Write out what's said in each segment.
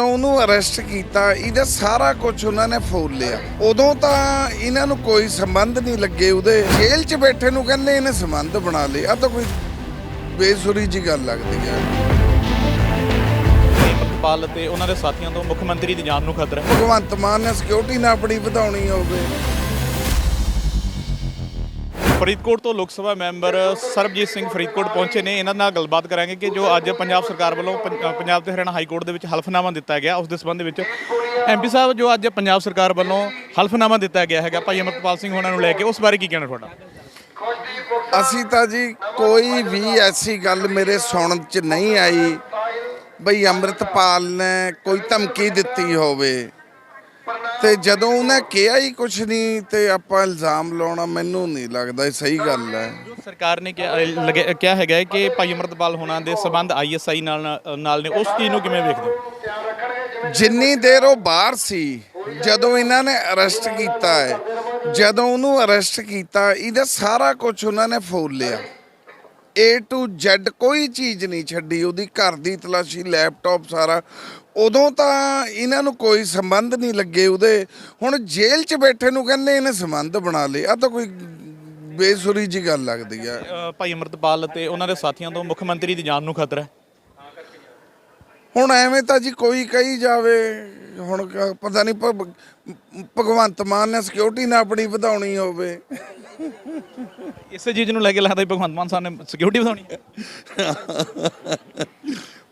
ਜਦੋਂ ਉਹਨੂੰ ਅਰੈਸਟ ਕੀਤਾ ਇਹਦਾ ਸਾਰਾ ਕੁਝ ਉਹਨਾਂ ਨੇ ਫੋਲ ਲਿਆ। ਉਦੋਂ ਤਾਂ ਇਹਨਾਂ ਨੂੰ ਕੋਈ ਸੰਬੰਧ ਨਹੀਂ ਲੱਗੇ ਉਹਦੇ। ਜੇਲ੍ਹ 'ਚ ਬੈਠੇ ਨੂੰ ਕਹਿੰਦੇ ਇਹਨੇ ਸੰਬੰਧ ਬਣਾ ਲਏ। ਆ ਤਾਂ ਕੋਈ ਬੇਸੁਰੀ ਜੀ ਗੱਲ ਲੱਗਦੀ ਹੈ ਪਾਲ ਤੇ ਉਹਨਾਂ ਦੇ ਸਾਥੀਆਂ ਤੋਂ ਮੁੱਖ ਮੰਤਰੀ ਦੀ ਜਾਨ ਨੂੰ ਖਤਰਾ ਹੈ। ਭਗਵੰਤ ਮਾਨ ਨੇ ਸਿਕਿਉਰਿਟੀ ਨਾ ਆਪਣੀ ਵਧਾਉਣੀ ਹੋਵੇ ਫਰੀਦਕੋਟ ਤੋਂ ਲੋਕ ਸਭਾ ਮੈਂਬਰ ਸਰਬਜੀਤ ਸਿੰਘ ਫਰੀਦਕੋਟ ਪਹੁੰਚੇ ਨੇ। ਇਹਨਾਂ ਨਾਲ ਗੱਲਬਾਤ ਕਰਾਂਗੇ ਕਿ ਜੋ ਅੱਜ ਪੰਜਾਬ ਸਰਕਾਰ ਵੱਲੋਂ ਪੰ- ਪੰਜਾਬ ਤੇ ਹਰਿਆਣਾ ਹਾਈ ਕੋਰਟ ਦੇ ਵਿੱਚ ਹਲਫਨਾਮਾ ਦਿੱਤਾ ਗਿਆ। ਉਸ ਦੇ ਸੰਬੰਧ ਵਿੱਚ ਐਮਪੀ ਸਾਹਿਬ ਜੋ ਅੱਜ ਪੰਜਾਬ ਸਰਕਾਰ ਵੱਲੋਂ ਹਲਫਨਾਮਾ ਦਿੱਤਾ ਗਿਆ ਹੈਗਾ, ਭਾਈ ਅਮਰਪਾਲ ਸਿੰਘ ਹੋਣਾ ਨੂੰ ਲੈ ਕੇ, ਉਸ ਬਾਰੇ ਕੀ ਕਹਿਣਾ ਤੁਹਾਡਾ? ਅਸੀਂ ਤਾਂ ਜੀ ਕੋਈ ਵੀ ਐਸੀ ਗੱਲ ਮੇਰੇ ਸੁਣਨ 'ਚ ਨਹੀਂ ਆਈ ਬਈ ਅੰਮ੍ਰਿਤਪਾਲ ਨੇ ਕੋਈ ਧਮਕੀ ਦਿੱਤੀ ਹੋਵੇ। ਤੇ ਜਦੋਂ ਉਹਨੇ ਕਿਹਾ ਹੀ ਕੁਛ ਨਹੀਂ ਤੇ ਆਪਾਂ ਇਲਜ਼ਾਮ ਲਾਉਣਾ ਮੈਨੂੰ ਨਹੀਂ ਲੱਗਦਾ ਇਹ ਸਹੀ ਗੱਲ ਹੈ। ਜੋ ਸਰਕਾਰ ਨੇ ਕਿਹਾ ਅ, ਲਗੇ- ਕਿਹਾ ਹੈਗਾ ਹੈ ਕਿ ਭਾਈ ਅਮਰਪਾਲ ਹੋਣਾ ਦੇ ਸੰਬੰਧ ਆਈਐਸਆਈ ਨਾਲ ਨਾਲ ਨੇ ਉਸ ਚੀਜ਼ ਨੂੰ ਕਿਵੇਂ ਵੇਖਦੇ ਹੋ? ਜਿੰਨੀ ਦੇਰ ਉਹ ਬਾਹਰ ਸੀ ਜਦੋਂ ਇਹਨਾਂ ਨੇ ਅਰੈਸਟ ਕੀਤਾ ਹੈ ਜਦੋਂ ਉਹਨੂੰ ਅਰੈਸਟ ਕੀਤਾ ਇਹਦਾ ਸਾਰਾ ਕੁਝ ਉਹਨਾਂ ਨੇ ਫੋਲ ਲਿਆ। A to Z ਕੋਈ ਚੀਜ਼ ਨਹੀਂ ਛੱਡੀ ਉਹਦੀ ਘਰ ਦੀ ਤਲਾਸ਼ੀ ਲੈਪਟਾਪ ਸਾਰਾ। ਉਦੋਂ ਤਾਂ ਇਹਨਾਂ ਨੂੰ ਕੋਈ ਸੰਬੰਧ ਨਹੀਂ ਲੱਗੇ ਉਹਦੇ। ਹੁਣ ਜੇਲ੍ਹ 'ਚ ਬੈਠੇ ਨੂੰ ਕਹਿੰਦੇ ਇਹਨੇ ਸੰਬੰਧ ਬਣਾ ਲਏ। ਆ ਤਾਂ ਕੋਈ ਬੇਸੁਰੀ ਜੀ ਗੱਲ ਲੱਗਦੀ ਅ, ਭਾਈ ਅਮਰਪਾਲ ਤੇ ਉਹਨਾਂ ਦੇ ਸਾਥੀਆਂ ਤੋਂ ਮੁੱਖ ਮੰਤਰੀ ਦੀ ਜਾਨ ਨੂੰ ਖਤਰਾ ਹੈ। ਹੁਣ ਐਵੇਂ ਤਾਂ ਜੀ ਕੋਈ ਕਹੀ ਜਾਵੇ ਹੁਣ ਕ- ਪਤਾ ਨਹੀਂ ਭਗਵੰਤ ਮਾਨ ਨੇ ਸਿਕਿਉਰਿਟੀ ਨਾ ਆਪਣੀ ਵਧਾਉਣੀ ਹੋਵੇ। ਇਸੇ ਚੀਜ਼ ਨੂੰ ਲੈ ਕੇ ਲੱਗਦਾ ਵੀ ਭਗਵੰਤ ਮਾਨ ਸਾਹਿਬ ਨੇ ਸਿਕਿਉਰਿਟੀ ਵਧਾਉਣੀ ਹੈ।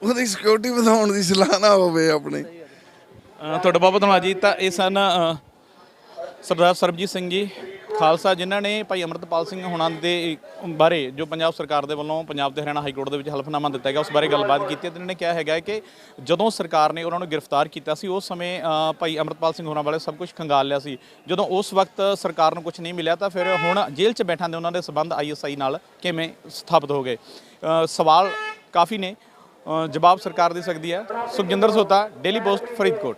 ਉਹਦੀ ਸਿਕਿਉਰਿਟੀ ਵਧਾਉਣ ਦੀ ਸਲਾਹ ਨਾ ਹੋਵੇ ਆਪਣੀ। ਅ, ਤੁਹਾਡਾ ਬਹੁਤ ਬਹੁਤ ਧੰਨਵਾਦ ਜੀ। ਤਾਂ ਇਹ ਸਨ ਅ, ਸਰਦਾਰ ਸਰਬਜੀਤ ਸਿੰਘ ਜੀ। ਖਾਲਸਾ ਜਿਨ੍ਹਾਂ ਨੇ ਭਾਈ ਅਮਰਤਪਾਲ ਸਿੰਘ ਹੁਣਾਂ ਦੇ ਬਾਰੇ, ਜੋ ਪੰਜਾਬ ਸਰਕਾਰ ਦੇ ਵੱਲੋਂ ਪੰਜਾਬ ਤੇ ਹਰਿਆਣਾ ਹਾਈ ਕੋਰਟ ਦੇ ਵਿੱਚ ਹਲਫਨਾਮਾ ਦਿੱਤਾ ਗਿਆ, ਉਸ ਬਾਰੇ ਗੱਲਬਾਤ ਕੀਤੀ ਤੇ ਇਹਨਾਂ ਨੇ ਕਿਹਾ ਹੈਗਾ ਕਿ ਜਦੋਂ ਸਰਕਾਰ ਨੇ ਉਹਨਾਂ ਨੂੰ ਗ੍ਰਿਫਤਾਰ ਕੀਤਾ ਸੀ, ਉਸ ਸਮੇਂ ਭਾਈ ਅਮਰਤਪਾਲ ਸਿੰਘ ਹੋਰਾਂ ਵਾਲੇ ਸਭ ਕੁਝ ਖੰਗਾਲ ਲਿਆ ਸੀ। ਜਦੋਂ ਉਸ ਵਕਤ ਸਰਕਾਰ ਨੂੰ ਕੁਝ ਨਹੀਂ ਮਿਲਿਆ ਤਾਂ ਫਿਰ ਹੁਣ ਜੇਲ੍ਹ 'ਚ ਬੈਠਾਂ ਦੇ ਉਹਨਾਂ ਦੇ ਸਬੰਧ ਆਈਐਸਆਈ ਨਾਲ ਕਿਵੇਂ ਸਥਾਪਿਤ ਹੋ ਗਏ? ਸਵਾਲ ਕਾਫੀ ਨੇ। ਜਵਾਬ ਸਰਕਾਰ ਦੇ ਸਕਦੀ ਹੈ। Sukhjinder Sota, Daily Post, Faridkot.